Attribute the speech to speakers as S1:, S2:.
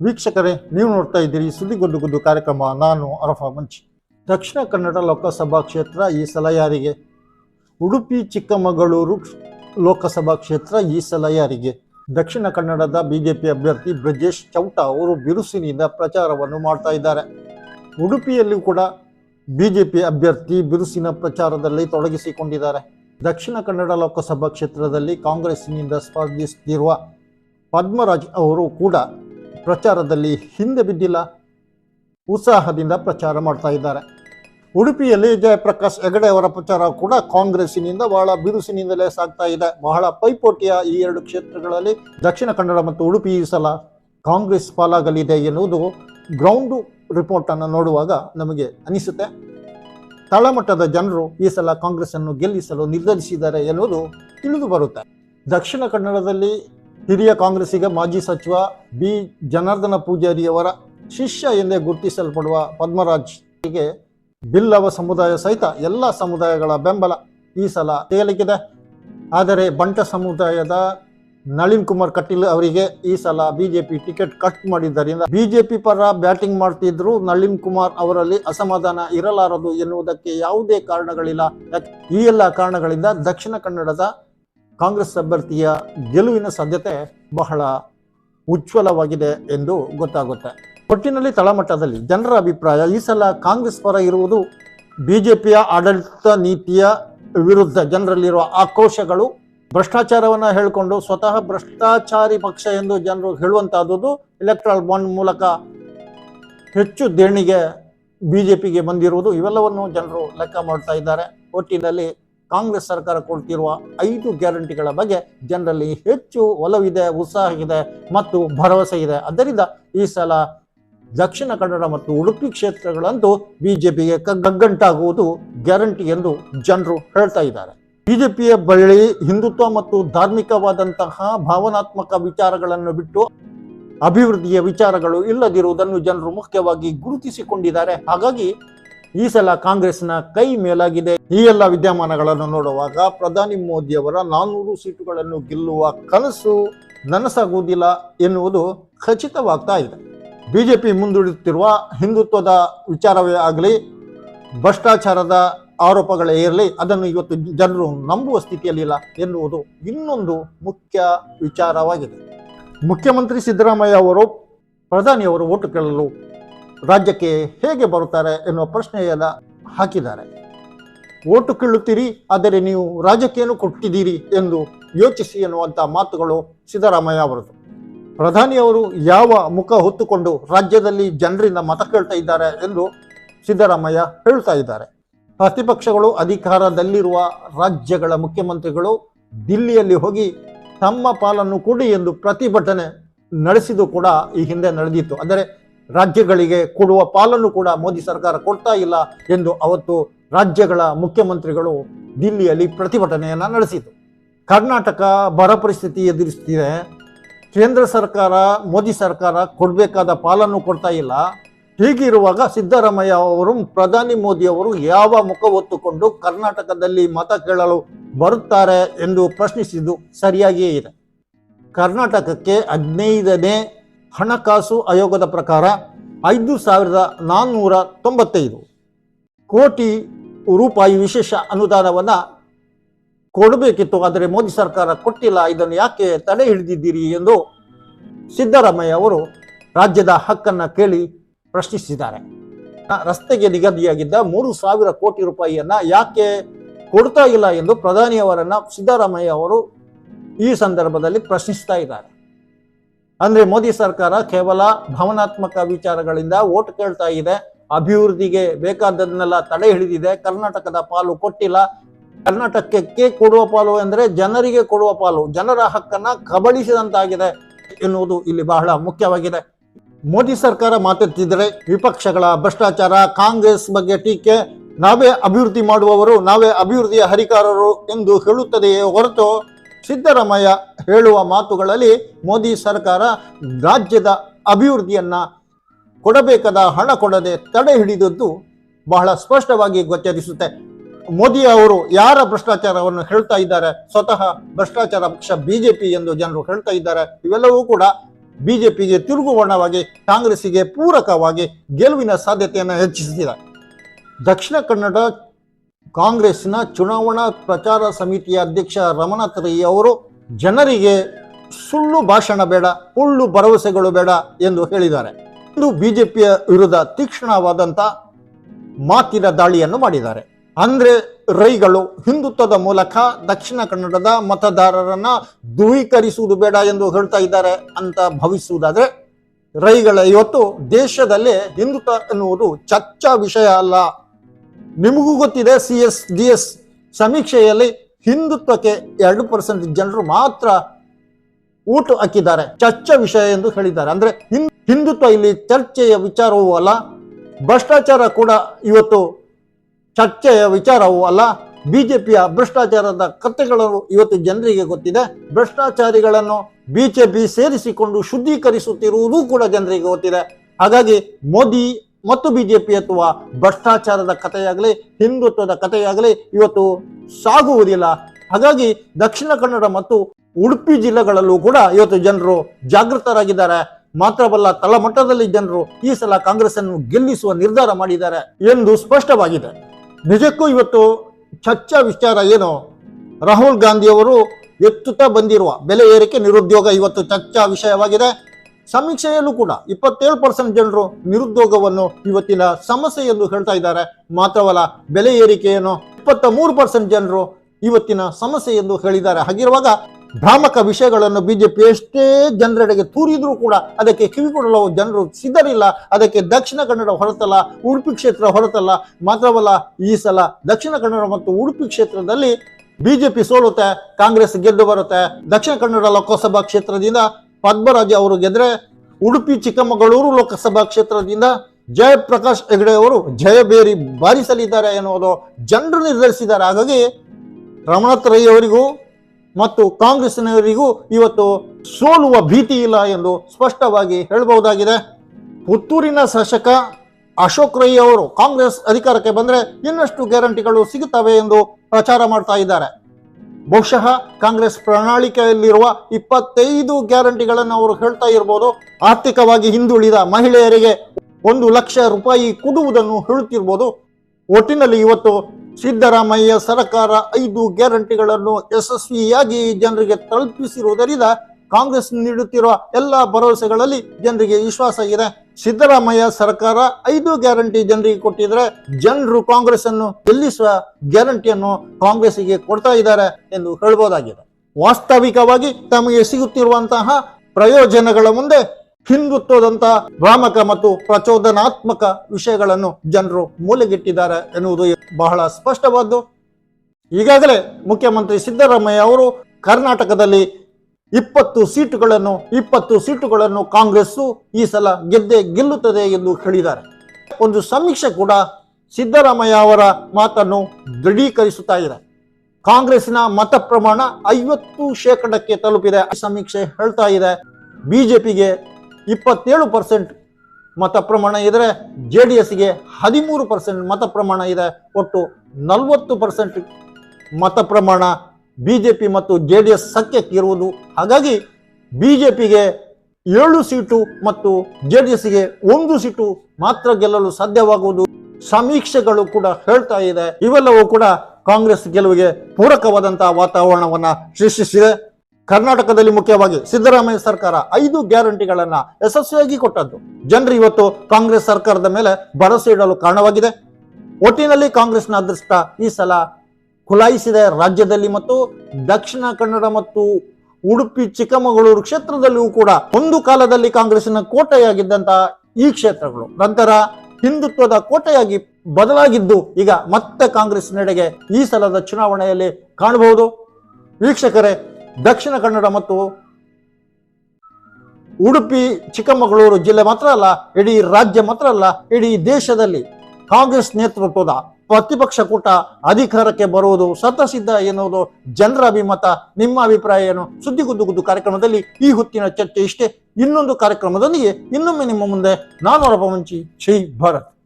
S1: ವೀಕ್ಷಕರೇ, ನೀವು ನೋಡ್ತಾ ಇದ್ದೀರಿ ಸುದ್ದಿಗುದ್ದು ಗುದ್ದು ಕಾರ್ಯಕ್ರಮ. ನಾನು ಅರಫಾ ಮಂಚಿ. ದಕ್ಷಿಣ ಕನ್ನಡ ಲೋಕಸಭಾ ಕ್ಷೇತ್ರ ಈ ಸಲ ಯಾರಿಗೆ? ಉಡುಪಿ, ಚಿಕ್ಕಮಗಳೂರು ಲೋಕಸಭಾ ಕ್ಷೇತ್ರ ಈ ಸಲ ಯಾರಿಗೆ? ದಕ್ಷಿಣ ಕನ್ನಡದ ಬಿಜೆಪಿ ಅಭ್ಯರ್ಥಿ ಬ್ರಜೇಶ್ ಚೌಟ ಅವರು ಬಿರುಸಿನಿಂದ ಪ್ರಚಾರವನ್ನು ಮಾಡ್ತಾ ಇದ್ದಾರೆ. ಉಡುಪಿಯಲ್ಲಿಯೂ ಕೂಡ ಬಿಜೆಪಿ ಅಭ್ಯರ್ಥಿ ಬಿರುಸಿನ ಪ್ರಚಾರದಲ್ಲಿ ತೊಡಗಿಸಿಕೊಂಡಿದ್ದಾರೆ. ದಕ್ಷಿಣ ಕನ್ನಡ ಲೋಕಸಭಾ ಕ್ಷೇತ್ರದಲ್ಲಿ ಕಾಂಗ್ರೆಸ್ಸಿನಿಂದ ಸ್ಪರ್ಧಿಸುತ್ತಿರುವ ಪದ್ಮರಾಜ್ ಅವರು ಕೂಡ ಪ್ರಚಾರದಲ್ಲಿ ಹಿಂದೆ ಬಿದ್ದಿಲ್ಲ. ಉತ್ಸಾಹದಿಂದ ಪ್ರಚಾರ ಮಾಡ್ತಾ ಇದ್ದಾರೆ. ಉಡುಪಿಯಲ್ಲಿ ಜಯಪ್ರಕಾಶ್ ಹೆಗಡೆ ಅವರ ಪ್ರಚಾರ ಕೂಡ ಕಾಂಗ್ರೆಸ್ಸಿನಿಂದ ಬಹಳ ಬಿರುಸಿನಿಂದಲೇ ಸಾಗ್ತಾ ಇದೆ. ಬಹಳ ಪೈಪೋಟಿಯ ಈ ಎರಡು ಕ್ಷೇತ್ರಗಳಲ್ಲಿ ದಕ್ಷಿಣ ಕನ್ನಡ ಮತ್ತು ಉಡುಪಿ ಈ ಸಲ ಕಾಂಗ್ರೆಸ್ ಪಾಲಾಗಲಿದೆ ಎನ್ನುವುದು ಗ್ರೌಂಡ್ ರಿಪೋರ್ಟ್ ಅನ್ನು ನೋಡುವಾಗ ನಮಗೆ ಅನಿಸುತ್ತೆ. ತಳಮಟ್ಟದ ಜನರು ಈ ಸಲ ಕಾಂಗ್ರೆಸ್ ಅನ್ನು ಗೆಲ್ಲಿಸಲು ನಿರ್ಧರಿಸಿದ್ದಾರೆ ಎನ್ನುವುದು ತಿಳಿದು ಬರುತ್ತೆ. ದಕ್ಷಿಣ ಕನ್ನಡದಲ್ಲಿ ಹಿರಿಯ ಕಾಂಗ್ರೆಸ್ಸಿಗ ಮಾಜಿ ಸಚಿವ ಬಿ. ಜನಾರ್ದನ ಪೂಜಾರಿಯವರ ಶಿಷ್ಯ ಎಂದೇ ಗುರುತಿಸಲ್ಪಡುವ ಪದ್ಮರಾಜ್ಗೆ ಬಿಲ್ಲವ ಸಮುದಾಯ ಸಹಿತ ಎಲ್ಲ ಸಮುದಾಯಗಳ ಬೆಂಬಲ ಈ ಸಲ ತೇಲಿಕ್ಕಿದೆ ಆದರೆ ಬಂಟ ಸಮುದಾಯದ ನಳಿನ್ ಕುಮಾರ್ ಕಟೀಲ್ ಅವರಿಗೆ ಈ ಸಲ ಬಿಜೆಪಿ ಟಿಕೆಟ್ ಕಟ್ ಮಾಡಿದ್ದರಿಂದ ಬಿಜೆಪಿ ಪರ ಬ್ಯಾಟಿಂಗ್ ಮಾಡ್ತಿದ್ರು ನಳಿನ್ ಕುಮಾರ್ ಅವರಲ್ಲಿ ಅಸಮಾಧಾನ ಇರಲಾರದು ಎನ್ನುವುದಕ್ಕೆ ಯಾವುದೇ ಕಾರಣಗಳಿಲ್ಲ. ಈ ಎಲ್ಲ ಕಾರಣಗಳಿಂದ ದಕ್ಷಿಣ ಕನ್ನಡದ ಕಾಂಗ್ರೆಸ್ ಅಭ್ಯರ್ಥಿಯ ಗೆಲುವಿನ ಸಾಧ್ಯತೆ ಬಹಳ ಉಜ್ವಲವಾಗಿದೆ ಎಂದು ಗೊತ್ತಾಗುತ್ತೆ. ಒಟ್ಟಿನಲ್ಲಿ ತಳಮಟ್ಟದಲ್ಲಿ ಜನರ ಅಭಿಪ್ರಾಯ, ಈ ಸಲ ಕಾಂಗ್ರೆಸ್ ಪರ ಇರುವುದು ಬಿಜೆಪಿಯ ಆಡಳಿತ ನೀತಿಯ ವಿರುದ್ಧ ಜನರಲ್ಲಿರುವ ಆಕ್ರೋಶಗಳು, ಭ್ರಷ್ಟಾಚಾರವನ್ನು ಹೇಳಿಕೊಂಡು ಸ್ವತಃ ಭ್ರಷ್ಟಾಚಾರಿ ಪಕ್ಷ ಎಂದು ಜನರು ಹೇಳುವಂತಹದ್ದು ಎಲೆಕ್ಟ್ರಲ್ ಬಾಂಡ್ ಮೂಲಕ ಹೆಚ್ಚು ದೇಣಿಗೆ ಬಿಜೆಪಿಗೆ ಬಂದಿರುವುದು, ಇವೆಲ್ಲವನ್ನು ಜನರು ಲೆಕ್ಕ ಮಾಡ್ತಾ ಇದ್ದಾರೆ. ಒಟ್ಟಿನಲ್ಲಿ ಕಾಂಗ್ರೆಸ್ ಸರ್ಕಾರ ಕೊಡ್ತಿರುವ ಐದು ಗ್ಯಾರಂಟಿಗಳ ಬಗ್ಗೆ ಜನರಲ್ಲಿ ಹೆಚ್ಚು ಒಲವಿದೆ, ಉತ್ಸಾಹ ಇದೆ ಮತ್ತು ಭರವಸೆ ಇದೆ. ಆದ್ದರಿಂದ ಈ ಸಲ ದಕ್ಷಿಣ ಕನ್ನಡ ಮತ್ತು ಉಡುಪಿ ಕ್ಷೇತ್ರಗಳಂತೂ ಬಿಜೆಪಿಗೆ ಕಗ್ಗಂಟಾಗುವುದು ಗ್ಯಾರಂಟಿ ಎಂದು ಜನರು ಹೇಳ್ತಾ ಇದ್ದಾರೆ. ಬಿಜೆಪಿಯ ಬಳಿ ಹಿಂದುತ್ವ ಮತ್ತು ಧಾರ್ಮಿಕವಾದಂತಹ ಭಾವನಾತ್ಮಕ ವಿಚಾರಗಳನ್ನು ಬಿಟ್ಟು ಅಭಿವೃದ್ಧಿಯ ವಿಚಾರಗಳು ಇಲ್ಲದಿರುವುದನ್ನು ಜನರು ಮುಖ್ಯವಾಗಿ ಗುರುತಿಸಿಕೊಂಡಿದ್ದಾರೆ. ಹಾಗಾಗಿ ಈ ಸಲ ಕಾಂಗ್ರೆಸ್ನ ಕೈ ಮೇಲಾಗಿದೆ. ಈ ಎಲ್ಲ ವಿದ್ಯಮಾನಗಳನ್ನು ನೋಡುವಾಗ ಪ್ರಧಾನಿ ಮೋದಿಯವರ ನಾನ್ನೂರು ಸೀಟುಗಳನ್ನು ಗೆಲ್ಲುವ ಕನಸು ನನಸಾಗುವುದಿಲ್ಲ ಎನ್ನುವುದು ಖಚಿತವಾಗ್ತಾ ಇದೆ. ಬಿಜೆಪಿ ಮುಂದೂಡುತ್ತಿರುವ ಹಿಂದುತ್ವದ ವಿಚಾರವೇ ಆಗಲಿ, ಭ್ರಷ್ಟಾಚಾರದ ಆರೋಪಗಳೇ ಇರಲಿ, ಅದನ್ನು ಇವತ್ತು ಜನರು ನಂಬುವ ಸ್ಥಿತಿಯಲ್ಲಿಲ್ಲ ಎನ್ನುವುದು ಇನ್ನೊಂದು ಮುಖ್ಯ ವಿಚಾರವಾಗಿದೆ. ಮುಖ್ಯಮಂತ್ರಿ ಸಿದ್ದರಾಮಯ್ಯ ಅವರು ಪ್ರಧಾನಿಯವರು ಓಟು ಕೇಳಲು ರಾಜ್ಯಕ್ಕೆ ಹೇಗೆ ಬರುತ್ತಾರೆ ಎನ್ನುವ ಪ್ರಶ್ನೆಯೆಲ್ಲ ಹಾಕಿದ್ದಾರೆ. ಓಟು ಕೇಳುತ್ತೀರಿ ಆದರೆ ನೀವು ರಾಜ್ಯಕ್ಕೇನು ಕೊಟ್ಟಿದ್ದೀರಿ ಎಂದು ಯೋಚಿಸಿ ಎನ್ನುವಂಥ ಮಾತುಗಳು ಸಿದ್ದರಾಮಯ್ಯ ಅವರದು. ಪ್ರಧಾನಿಯವರು ಯಾವ ಮುಖ ಹೊತ್ತುಕೊಂಡು ರಾಜ್ಯದಲ್ಲಿ ಜನರಿಂದ ಮತ ಕೇಳ್ತಾ ಇದ್ದಾರೆ ಎಂದು ಸಿದ್ದರಾಮಯ್ಯ ಹೇಳ್ತಾ ಇದ್ದಾರೆ. ಪ್ರತಿಪಕ್ಷಗಳು ಅಧಿಕಾರದಲ್ಲಿರುವ ರಾಜ್ಯಗಳ ಮುಖ್ಯಮಂತ್ರಿಗಳು ದಿಲ್ಲಿಯಲ್ಲಿ ಹೋಗಿ ತಮ್ಮ ಪಾಲನ್ನು ಕೊಡಿ ಎಂದು ಪ್ರತಿಭಟನೆ ನಡೆಸಿದು ಕೂಡ ಈ ಹಿಂದೆ ನಡೆದಿತ್ತು. ಅಂದರೆ ರಾಜ್ಯಗಳಿಗೆ ಕೊಡುವ ಪಾಲನ್ನು ಕೂಡ ಮೋದಿ ಸರ್ಕಾರ ಕೊಡ್ತಾ ಇಲ್ಲ ಎಂದು ಅವತ್ತು ರಾಜ್ಯಗಳ ಮುಖ್ಯಮಂತ್ರಿಗಳು ದಿಲ್ಲಿಯಲ್ಲಿ ಪ್ರತಿಭಟನೆಯನ್ನು ನಡೆಸಿತು ಕರ್ನಾಟಕ ಬರ ಪರಿಸ್ಥಿತಿ ಎದುರಿಸ್ತಿದೆ. ಕೇಂದ್ರ ಸರ್ಕಾರ, ಮೋದಿ ಸರ್ಕಾರ ಕೊಡಬೇಕಾದ ಪಾಲನ್ನು ಕೊಡ್ತಾ ಇಲ್ಲ. ಹೀಗಿರುವಾಗ ಸಿದ್ದರಾಮಯ್ಯ ಅವರು, ಪ್ರಧಾನಿ ಮೋದಿ ಅವರು ಯಾವ ಮುಖ ಒತ್ತುಕೊಂಡು ಕರ್ನಾಟಕದಲ್ಲಿ ಮತ ಕೇಳಲು ಬರುತ್ತಾರೆ ಎಂದು ಪ್ರಶ್ನಿಸಿದ್ದು ಸರಿಯಾಗಿಯೇ ಇದೆ. ಕರ್ನಾಟಕಕ್ಕೆ ಹದಿನೈದನೇ ಹಣಕಾಸು ಆಯೋಗದ ಪ್ರಕಾರ ಐದು ಸಾವಿರದ ನಾನ್ನೂರ ತೊಂಬತ್ತೈದು ಕೋಟಿ ರೂಪಾಯಿ ವಿಶೇಷ ಅನುದಾನವನ್ನು ಕೊಡಬೇಕಿತ್ತು, ಆದರೆ ಮೋದಿ ಸರ್ಕಾರ ಕೊಟ್ಟಿಲ್ಲ. ಇದನ್ನು ಯಾಕೆ ತಡೆ ಹಿಡಿದಿದ್ದೀರಿ ಎಂದು ಸಿದ್ದರಾಮಯ್ಯ ಅವರು ರಾಜ್ಯದ ಹಕ್ಕನ್ನು ಕೇಳಿ ಪ್ರಶ್ನಿಸಿದ್ದಾರೆ. ರಸ್ತೆಗೆ ನಿಗದಿಯಾಗಿದ್ದ ಮೂರು ಸಾವಿರ ಕೋಟಿ ರೂಪಾಯಿಯನ್ನು ಯಾಕೆ ಕೊಡ್ತಾ ಇಲ್ಲ ಎಂದು ಪ್ರಧಾನಿಯವರನ್ನು ಸಿದ್ದರಾಮಯ್ಯ ಅವರು ಈ ಸಂದರ್ಭದಲ್ಲಿ ಪ್ರಶ್ನಿಸ್ತಾ ಇದ್ದಾರೆ. ಅಂದ್ರೆ ಮೋದಿ ಸರ್ಕಾರ ಕೇವಲ ಭಾವನಾತ್ಮಕ ವಿಚಾರಗಳಿಂದ ಓಟ್ ಕೇಳ್ತಾ ಇದೆ, ಅಭಿವೃದ್ಧಿಗೆ ಬೇಕಾದದನ್ನೆಲ್ಲ ತಡೆ ಹಿಡಿದಿದೆ, ಕರ್ನಾಟಕದ ಪಾಲು ಕೊಟ್ಟಿಲ್ಲ. ಕರ್ನಾಟಕಕ್ಕೆ ಕೊಡುವ ಪಾಲು ಎಂದರೆ ಜನರಿಗೆ ಕೊಡುವ ಪಾಲು, ಜನರ ಹಕ್ಕನ್ನ ಕಬಳಿಸಿದಂತಾಗಿದೆ ಎನ್ನುವುದು ಇಲ್ಲಿ ಬಹಳ ಮುಖ್ಯವಾಗಿದೆ. ಮೋದಿ ಸರ್ಕಾರ ಮಾತಾಡ್ತಿದ್ರೆ ವಿಪಕ್ಷಗಳ ಭ್ರಷ್ಟಾಚಾರ, ಕಾಂಗ್ರೆಸ್ ಬಗ್ಗೆ ಟೀಕೆ, ನಾವೇ ಅಭಿವೃದ್ಧಿ ಮಾಡುವವರು, ನಾವೇ ಅಭಿವೃದ್ಧಿಯ ಹರಿಕಾರರು ಎಂದು ಹೇಳುತ್ತದೆಯೇ ಹೊರತು ಸಿದ್ದರಾಮಯ್ಯ ಹೇಳುವ ಮಾತುಗಳಲ್ಲಿ ಮೋದಿ ಸರ್ಕಾರ ರಾಜ್ಯದ ಅಭಿವೃದ್ಧಿಯನ್ನು ಕೊಡಬೇಕಾದ ಹಣ ಕೊಡದೆ ತಡೆ ಹಿಡಿದದ್ದು ಬಹಳ ಸ್ಪಷ್ಟವಾಗಿ ಗೋಚರಿಸುತ್ತೆ. ಮೋದಿ ಅವರು ಯಾರ ಭ್ರಷ್ಟಾಚಾರವನ್ನು ಹೇಳ್ತಾ ಇದ್ದಾರೆ? ಸ್ವತಃ ಭ್ರಷ್ಟಾಚಾರ ಪಕ್ಷ ಬಿಜೆಪಿ ಎಂದು ಜನರು ಹೇಳ್ತಾ ಇದ್ದಾರೆ. ಇವೆಲ್ಲವೂ ಕೂಡ ಬಿಜೆಪಿಗೆ ತಿರುಗುವಣವಾಗಿ ಕಾಂಗ್ರೆಸ್ಸಿಗೆ ಪೂರಕವಾಗಿ ಗೆಲುವಿನ ಸಾಧ್ಯತೆಯನ್ನು ಹೆಚ್ಚಿಸಿದೆ ದಕ್ಷಿಣ ಕನ್ನಡ ಕಾಂಗ್ರೆಸ್ನ ಚುನಾವಣಾ ಪ್ರಚಾರ ಸಮಿತಿಯ ಅಧ್ಯಕ್ಷ ರಮಣಾಥ ರೈ ಅವರು ಜನರಿಗೆ ಸುಳ್ಳು ಭಾಷಣ ಬೇಡ ಸುಳ್ಳು ಭರವಸೆಗಳು ಬೇಡ ಎಂದು ಹೇಳಿದ್ದಾರೆ. ಇಂದು ಬಿಜೆಪಿಯ ವಿರುದ್ಧ ತೀಕ್ಷ್ಣವಾದಂಥ ಮಾತಿನ ದಾಳಿಯನ್ನು ಮಾಡಿದ್ದಾರೆ. ಅಂದ್ರೆ ರೈಗಳು ಹಿಂದುತ್ವದ ಮೂಲಕ ದಕ್ಷಿಣ ಕನ್ನಡದ ಮತದಾರರನ್ನ ಧ್ರುವೀಕರಿಸುವುದು ಬೇಡ ಎಂದು ಹೇಳ್ತಾ ಇದ್ದಾರೆ ಅಂತ ಭಾವಿಸುವುದಾದ್ರೆ, ರೈಗಳ ಇವತ್ತು ದೇಶದಲ್ಲೇ ಹಿಂದುತ್ವ ಎನ್ನುವುದು ಚರ್ಚಾ ವಿಷಯ ಅಲ್ಲ. ನಿಮಗೂ ಗೊತ್ತಿದೆ ಸಿ ಎಸ್ ಡಿ ಎಸ್ ಸಮೀಕ್ಷೆಯಲ್ಲಿ ಹಿಂದುತ್ವಕ್ಕೆ ಎರಡು ಪರ್ಸೆಂಟ್ ಜನರು ಮಾತ್ರ ಊಟ ಹಾಕಿದ್ದಾರೆ. ಚರ್ಚೆ ವಿಷಯ ಎಂದು ಹೇಳಿದ್ದಾರೆ. ಅಂದ್ರೆ ಹಿಂದುತ್ವ ಇಲ್ಲಿ ಚರ್ಚೆಯ ವಿಚಾರವೂ ಅಲ್ಲ, ಭ್ರಷ್ಟಾಚಾರ ಕೂಡ ಇವತ್ತು ಚರ್ಚೆಯ ವಿಚಾರವೂ ಅಲ್ಲ. ಬಿಜೆಪಿಯ ಭ್ರಷ್ಟಾಚಾರದ ಕಥೆಗಳು ಇವತ್ತು ಜನರಿಗೆ ಗೊತ್ತಿದೆ. ಭ್ರಷ್ಟಾಚಾರಿಗಳನ್ನು ಬಿಜೆಪಿ ಸೇರಿಸಿಕೊಂಡು ಶುದ್ಧೀಕರಿಸುತ್ತಿರುವುದು ಕೂಡ ಜನರಿಗೆ ಗೊತ್ತಿದೆ. ಹಾಗಾಗಿ ಮೋದಿ ಮತ್ತು ಬಿಜೆಪಿ ಅಥವಾ ಭ್ರಷ್ಟಾಚಾರದ ಕಥೆಯಾಗಲಿ, ಹಿಂದುತ್ವದ ಕಥೆಯಾಗಲಿ ಇವತ್ತು ಸಾಗುವುದಿಲ್ಲ. ಹಾಗಾಗಿ ದಕ್ಷಿಣ ಕನ್ನಡ ಮತ್ತು ಉಡುಪಿ ಜಿಲ್ಲೆಗಳಲ್ಲೂ ಕೂಡ ಇವತ್ತು ಜನರು ಜಾಗೃತರಾಗಿದ್ದಾರೆ. ಮಾತ್ರವಲ್ಲ, ತಳಮಟ್ಟದಲ್ಲಿ ಜನರು ಈ ಸಲ ಕಾಂಗ್ರೆಸ್ ಅನ್ನು ಗೆಲ್ಲಿಸುವ ನಿರ್ಧಾರ ಮಾಡಿದ್ದಾರೆ ಎಂದು ಸ್ಪಷ್ಟವಾಗಿದೆ. ನಿಜಕ್ಕೂ ಇವತ್ತು ಚರ್ಚಾ ವಿಚಾರ ಏನು? ರಾಹುಲ್ ಗಾಂಧಿ ಅವರು ಎತ್ತುತ್ತಾ ಬಂದಿರುವ ಬೆಲೆ ಏರಿಕೆ ನಿರುದ್ಯೋಗ ಇವತ್ತು ಚರ್ಚಾ ವಿಷಯವಾಗಿದೆ. ಸಮೀಕ್ಷೆಯಲ್ಲೂ ಕೂಡ ಇಪ್ಪತ್ತೇಳು ಪರ್ಸೆಂಟ್ ಜನರು ನಿರುದ್ಯೋಗವನ್ನು ಇವತ್ತಿನ ಸಮಸ್ಯೆ ಎಂದು ಹೇಳ್ತಾ ಇದ್ದಾರೆ. ಮಾತ್ರವಲ್ಲ, ಬೆಲೆ ಏರಿಕೆಯನ್ನು ಇಪ್ಪತ್ತ ಮೂರು ಪರ್ಸೆಂಟ್ ಜನರು ಇವತ್ತಿನ ಸಮಸ್ಯೆ ಎಂದು ಹೇಳಿದ್ದಾರೆ. ಹಾಗಿರುವಾಗ ಭ್ರಾಮಕ ವಿಷಯಗಳನ್ನು ಬಿಜೆಪಿ ಎಷ್ಟೇ ಜನರೆಡೆಗೆ ತೂರಿದ್ರೂ ಕೂಡ ಅದಕ್ಕೆ ಕಿವಿಗೊಡಲು ಜನರು ಸಿದ್ಧರಿಲ್ಲ. ಅದಕ್ಕೆ ದಕ್ಷಿಣ ಕನ್ನಡ ಹೊರತಲ್ಲ, ಉಡುಪಿ ಕ್ಷೇತ್ರ ಹೊರತಲ್ಲ. ಮಾತ್ರವಲ್ಲ, ಈ ಸಲ ದಕ್ಷಿಣ ಕನ್ನಡ ಮತ್ತು ಉಡುಪಿ ಕ್ಷೇತ್ರದಲ್ಲಿ ಬಿಜೆಪಿ ಸೋಲುತ್ತೆ, ಕಾಂಗ್ರೆಸ್ ಗೆದ್ದು ಬರುತ್ತೆ. ದಕ್ಷಿಣ ಕನ್ನಡ ಲೋಕಸಭಾ ಕ್ಷೇತ್ರದಿಂದ ಪದ್ಮರಾಜ ಅವರು ಗೆದ್ರೆ ಉಡುಪಿ, ಚಿಕ್ಕಮಗಳೂರು ಲೋಕಸಭಾ ಕ್ಷೇತ್ರದಿಂದ ಜಯಪ್ರಕಾಶ್ ಹೆಗಡೆ ಅವರು ಜಯಬೇರಿ ಬಾರಿಸಲಿದ್ದಾರೆ ಎನ್ನುವುದು ಜನರು ನಿರ್ಧರಿಸಿದ್ದಾರೆ. ಹಾಗಾಗಿ ರಮಣಾಥ್ ರೈ ಅವರಿಗೂ ಮತ್ತು ಕಾಂಗ್ರೆಸ್ನವರಿಗೂ ಇವತ್ತು ಸೋಲುವ ಭೀತಿ ಇಲ್ಲ ಎಂದು ಸ್ಪಷ್ಟವಾಗಿ ಹೇಳಬಹುದಾಗಿದೆ. ಪುತ್ತೂರಿನ ಶಾಸಕ ಅಶೋಕ್ ರೈ ಅವರು ಕಾಂಗ್ರೆಸ್ ಅಧಿಕಾರಕ್ಕೆ ಬಂದರೆ ಇನ್ನಷ್ಟು ಗ್ಯಾರಂಟಿಗಳು ಸಿಗುತ್ತವೆ ಎಂದು ಪ್ರಚಾರ ಮಾಡ್ತಾ ಇದ್ದಾರೆ. ಬಹುಶಃ ಕಾಂಗ್ರೆಸ್ ಪ್ರಣಾಳಿಕೆಯಲ್ಲಿರುವ ಇಪ್ಪತ್ತೈದು ಗ್ಯಾರಂಟಿಗಳನ್ನು ಅವರು ಹೇಳ್ತಾ ಇರ್ಬೋದು. ಆರ್ಥಿಕವಾಗಿ ಹಿಂದುಳಿದ ಮಹಿಳೆಯರಿಗೆ ಒಂದು ಲಕ್ಷ ರೂಪಾಯಿ ಕೊಡುವುದನ್ನು ಹೇಳುತ್ತಿರ್ಬೋದು. ಒಟ್ಟಿನಲ್ಲಿ ಇವತ್ತು ಸಿದ್ದರಾಮಯ್ಯ ಸರ್ಕಾರ ಐದು ಗ್ಯಾರಂಟಿಗಳನ್ನು ಯಶಸ್ವಿಯಾಗಿ ಜನರಿಗೆ ತಲುಪಿಸಿರುವುದರಿಂದ ಕಾಂಗ್ರೆಸ್ ನೀಡುತ್ತಿರುವ ಎಲ್ಲ ಭರವಸೆಗಳಲ್ಲಿ ಜನರಿಗೆ ವಿಶ್ವಾಸ ಇದೆ. ಸಿದ್ದರಾಮಯ್ಯ ಸರ್ಕಾರ ಐದು ಗ್ಯಾರಂಟಿ ಜನರಿಗೆ ಕೊಟ್ಟಿದ್ರೆ ಜನರು ಕಾಂಗ್ರೆಸ್ ಅನ್ನು ಗೆಲ್ಲಿಸುವ ಗ್ಯಾರಂಟಿಯನ್ನು ಕಾಂಗ್ರೆಸ್ಸಿಗೆ ಕೊಡ್ತಾ ಇದ್ದಾರೆ ಎಂದು ಹೇಳ್ಬೋದಾಗಿದೆ. ವಾಸ್ತವಿಕವಾಗಿ ತಮಗೆ ಸಿಗುತ್ತಿರುವಂತಹ ಪ್ರಯೋಜನಗಳ ಮುಂದೆ ಹಿಂದುತ್ವದಂತಹ ಭ್ರಾಮಕ ಮತ್ತು ಪ್ರಚೋದನಾತ್ಮಕ ವಿಷಯಗಳನ್ನು ಜನರು ಮೂಲೆಗಿಟ್ಟಿದ್ದಾರೆ ಎನ್ನುವುದು ಬಹಳ ಸ್ಪಷ್ಟವಾದ್ದು. ಈಗಾಗಲೇ ಮುಖ್ಯಮಂತ್ರಿ ಸಿದ್ದರಾಮಯ್ಯ ಅವರು ಕರ್ನಾಟಕದಲ್ಲಿ ಇಪ್ಪತ್ತು ಸೀಟುಗಳನ್ನು ಇಪ್ಪತ್ತು ಸೀಟುಗಳನ್ನು ಕಾಂಗ್ರೆಸ್ಸು ಈ ಸಲ ಗೆದ್ದೆ ಗೆಲ್ಲುತ್ತದೆ ಎಂದು ಹೇಳಿದ್ದಾರೆ. ಒಂದು ಸಮೀಕ್ಷೆ ಕೂಡ ಸಿದ್ದರಾಮಯ್ಯ ಅವರ ಮಾತನ್ನು ದೃಢೀಕರಿಸುತ್ತಾ ಇದೆ. ಕಾಂಗ್ರೆಸ್ನ ಮತ ಪ್ರಮಾಣ ಐವತ್ತು ಶೇಕಡಕ್ಕೆ ತಲುಪಿದೆ. ಸಮೀಕ್ಷೆ ಹೇಳ್ತಾ ಇದೆ. ಬಿಜೆಪಿಗೆ ಇಪ್ಪತ್ತೇಳು ಪರ್ಸೆಂಟ್ ಮತ ಪ್ರಮಾಣ ಇದ್ರೆ ಜೆ ಡಿ ಎಸ್ಗೆ ಹದಿಮೂರು ಪರ್ಸೆಂಟ್ ಮತ ಪ್ರಮಾಣ ಇದೆ. ಒಟ್ಟು ನಲವತ್ತು ಪರ್ಸೆಂಟ್ ಮತ ಪ್ರಮಾಣ ಬಿಜೆಪಿ ಮತ್ತು ಜೆ ಡಿ ಎಸ್ ಬಿ ಹಾಗಾಗಿ ಬಿಜೆಪಿಗೆ ಏಳು ಸೀಟು ಮತ್ತು ಜೆ ಡಿ ಎಸ್ಗೆ ಒಂದು ಸೀಟು ಮಾತ್ರ ಗೆಲ್ಲಲು ಸಾಧ್ಯವಾಗುವುದು ಸಮೀಕ್ಷೆಗಳು ಕೂಡ ಹೇಳ್ತಾ ಇದೆ. ಇವೆಲ್ಲವೂ ಕೂಡ ಕಾಂಗ್ರೆಸ್ ಗೆಲುವಿಗೆ ಪೂರಕವಾದಂತಹ ವಾತಾವರಣವನ್ನ ಸೃಷ್ಟಿಸಿದೆ. ಕರ್ನಾಟಕದಲ್ಲಿ ಮುಖ್ಯವಾಗಿ ಸಿದ್ದರಾಮಯ್ಯ ಸರ್ಕಾರ ಐದು ಗ್ಯಾರಂಟಿಗಳನ್ನ ಯಶಸ್ವಿಯಾಗಿ ಕೊಟ್ಟದ್ದು. ಜನರು ಇವತ್ತು ಕಾಂಗ್ರೆಸ್ ಸರ್ಕಾರದ ಮೇಲೆ ಭರವಸೆ ಇಡಲು ಕಾರಣವಾಗಿದೆ. ಒಟ್ಟಿನಲ್ಲಿ ಕಾಂಗ್ರೆಸ್ನ ಅದೃಷ್ಟ ಈ ಸಲ ಖುಲಾಯಿಸಿದೆ ರಾಜ್ಯದಲ್ಲಿ ಮತ್ತು ದಕ್ಷಿಣ ಕನ್ನಡ ಮತ್ತು ಉಡುಪಿ, ಚಿಕ್ಕಮಗಳೂರು ಕ್ಷೇತ್ರದಲ್ಲಿಯೂ ಕೂಡ ಒಂದು ಕಾಲದಲ್ಲಿ ಕಾಂಗ್ರೆಸ್ನ ಕೋಟೆಯಾಗಿದ್ದಂತಹ ಈ ಕ್ಷೇತ್ರಗಳು. ನಂತರ ಹಿಂದುತ್ವದ ಕೋಟೆಯಾಗಿ ಬದಲಾಗಿದ್ದು ಈಗ ಮತ್ತೆ ಕಾಂಗ್ರೆಸ್ ನಡೆಗೆ ಈ ಸಲದ ಚುನಾವಣೆಯಲ್ಲಿ ಕಾಣಬಹುದು. ವೀಕ್ಷಕರೇ, ದಕ್ಷಿಣ ಕನ್ನಡ ಮತ್ತು ಉಡುಪಿ, ಚಿಕ್ಕಮಗಳೂರು ಜಿಲ್ಲೆ ಮಾತ್ರ ಅಲ್ಲ, ಇಡೀ ರಾಜ್ಯ ಮಾತ್ರ ಅಲ್ಲ, ಇಡೀ ದೇಶದಲ್ಲಿ ಕಾಂಗ್ರೆಸ್ ನೇತೃತ್ವದ ಪ್ರತಿಪಕ್ಷ ಕೂಟ ಅಧಿಕಾರಕ್ಕೆ ಬರುವುದು ಸತಸಿದ್ಧ ಎನ್ನುವುದು ಜನರ ಅಭಿಮತ, ನಿಮ್ಮ ಅಭಿಪ್ರಾಯ ಏನು? ಸುದ್ದಿ ಗುದ್ದು ಕಾರ್ಯಕ್ರಮದಲ್ಲಿ ಈ ಹೊತ್ತಿನ ಚರ್ಚೆ ಇಷ್ಟೇ. ಇನ್ನೊಂದು ಕಾರ್ಯಕ್ರಮದೊಂದಿಗೆ ಇನ್ನೊಮ್ಮೆ ನಿಮ್ಮ ಮುಂದೆ ನಾನು ರಪಮಂಚಿ ಶ್ರೀ ಭಾರತ್.